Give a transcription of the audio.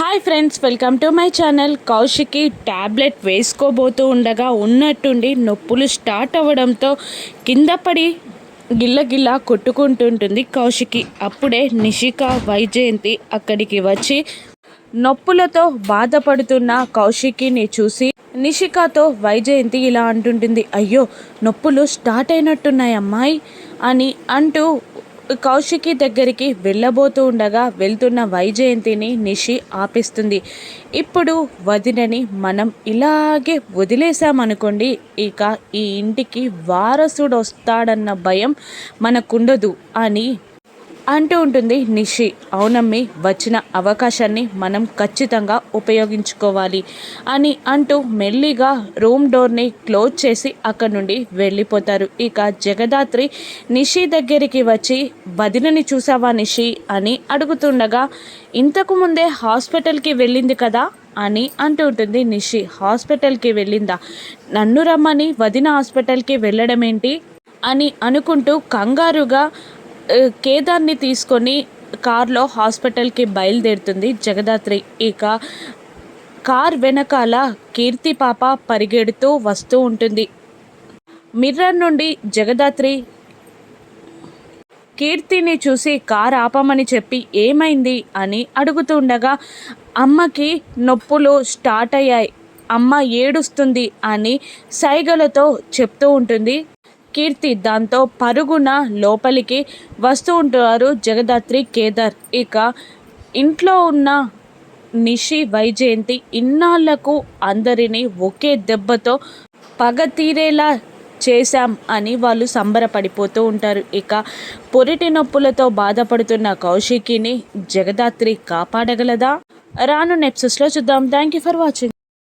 Hi friends welcome to my channel. Kaushiki tablet వేసుకోబోతూ ఉండగా ఉన్నట్టుండి నొప్పులు స్టార్ట్ అవ్వడంతో కింద పడి గిల్ల కొట్టుకుంటుంటుంది కౌశికి. అప్పుడే నిషిక వైజయంతి అక్కడికి వచ్చి నొప్పులతో బాధపడుతున్న కౌశికిని చూసి నిషికాతో వైజయంతి ఇలా అంటుంటుంది అయ్యో నొప్పులు స్టార్ట్ అయినట్టున్నాయి అమ్మాయి అని అంటూ కౌశికి దగ్గరికి వెళ్ళబోతూ ఉండగా వెళ్తున్న వైజయంతిని నిషి ఆపిస్తుంది. ఇప్పుడు వదినని మనం ఇలాగే వదిలేసామనుకోండి ఇక ఈ ఇంటికి వారసుడు వస్తాడన్న భయం మనకుండదు అని అంటూ ఉంటుంది నిషి. అవునమ్మి వచ్చిన అవకాశాన్ని మనం ఖచ్చితంగా ఉపయోగించుకోవాలి అని అంటూ మెల్లిగా రూమ్ డోర్ని క్లోజ్ చేసి అక్కడి నుండి వెళ్ళిపోతారు. ఇక జగదాత్రి నిషి దగ్గరికి వచ్చి బదినని చూసావా నిషి? అని అడుగుతుండగా ఇంతకు ముందే హాస్పిటల్కి వెళ్ళింది కదా? అని అంటూ ఉంటుంది నిషి. హాస్పిటల్కి వెళ్ళిందా? నన్ను రమ్మని వదిన హాస్పిటల్కి వెళ్ళడం ఏంటి అని అనుకుంటూ కంగారుగా కేదార్ని తీసుకొని కార్లో హాస్పిటల్కి బయలుదేరుతుంది జగదాత్రి. ఇక కార్ వెనకాల కీర్తి పాప పరిగెడుతూ వస్తూ ఉంటుంది. మిర్రర్ నుండి జగదాత్రి కీర్తిని చూసి కార్ ఆపమని చెప్పి ఏమైంది అని అడుగుతుండగా అమ్మకి నొప్పులు స్టార్ట్ అయ్యాయి. అమ్మ ఏడుస్తుంది అని సైగలతో చెప్తూ ఉంటుంది. కీర్తి దాంతో పరుగున లోపలికి వస్తూ ఉంటారు జగదాత్రి కేదార్. ఇక ఇంట్లో ఉన్న నిషి వైజయంతి ఇన్నాళ్ళకు అందరినీ ఒకే దెబ్బతో పగ తీరేలా చేశాం అని వాళ్ళు సంబరపడిపోతూ ఉంటారు. ఇక పొరిటి నొప్పులతో బాధపడుతున్న కౌశికిని జగదాత్రి కాపాడగలదా? రాను నెప్సెస్లో చూద్దాం. Thank you for watching.